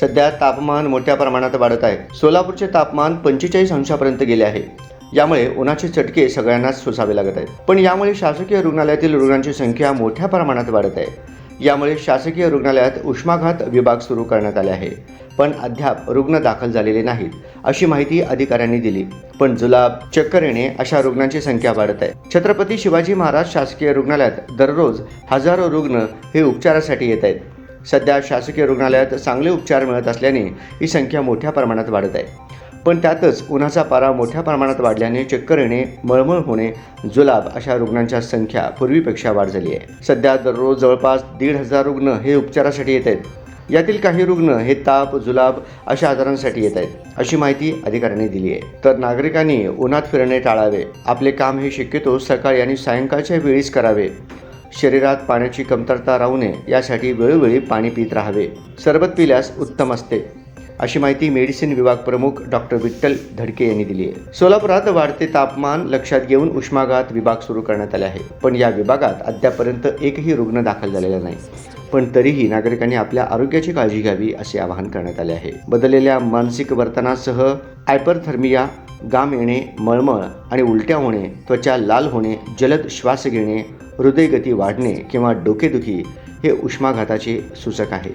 सध्या तापमान मोठ्या प्रमाणात वाढत आहे. सोलापूरचे तापमान पंचेचाळीस अंशापर्यंत गेले आहे. यामुळे उन्हाचे चटके सगळ्यांनाच सोसावे लागत आहेत. पण यामुळे शासकीय रुग्णालयातील रुग्णांची संख्या मोठ्या प्रमाणात वाढत आहे. यामुळे शासकीय रुग्णालयात उष्माघात विभाग सुरू करण्यात आले आहे. पण अद्याप रुग्ण दाखल झालेले नाहीत अशी माहिती अधिकाऱ्यांनी दिली. पण जुलाब चक्कर येणे अशा रुग्णांची संख्या वाढत आहे. छत्रपती शिवाजी महाराज शासकीय रुग्णालयात दररोज हजारो रुग्ण हे उपचारासाठी येत आहेत. सध्या शासकीय रुग्णालयात चांगले उपचार मिळत असल्याने ही संख्या मोठ्या प्रमाणात वाढत आहे. पण त्यातच उन्हाचा पारा मोठ्या प्रमाणात वाढल्याने चक्कर येणे मळमळ होणे जुलाब अशा रुग्णांच्या संख्या पूर्वीपेक्षा वाढ झाली आहे. सध्या दररोज जवळपास दीड हजार रुग्ण हे उपचारासाठी येत आहेत. यातील काही रुग्ण हे ताप जुलाब अशा आजारांसाठी येत आहेत अशी माहिती अधिकाऱ्यांनी दिली आहे. तर नागरिकांनी उन्हात फिरणे टाळावे. आपले काम हे शक्यतो सकाळी आणि सायंकाळच्या वेळीच करावे. शरीरात पाण्याची कमतरता राहू नये यासाठी वेळोवेळी पाणी पित राहावे. सरबत पिल्यास उत्तम असते. अशी माहिती मेडिसिन विभाग प्रमुख डॉक्टर विठ्ठल धडके यांनी दिली आहे. सोलापुरात वाढते तापमान लक्षात घेऊन उष्माघात विभाग सुरू करण्यात आले आहे. पण या विभागात अद्यापर्यंत एकही रुग्ण दाखल झालेला नाही. पण तरीही नागरिकांनी आपल्या आरोग्याची काळजी घ्यावी असे आवाहन करण्यात आले आहे. बदललेल्या मानसिक वर्तनासह हायपरथर्मिया गाम येणे मळमळ आणि उलट्या होणे त्वचा लाल होणे जलद श्वास घेणे हृदयगती वाढणे किंवा डोकेदुखी हे उष्माघाताचे सूचक आहे.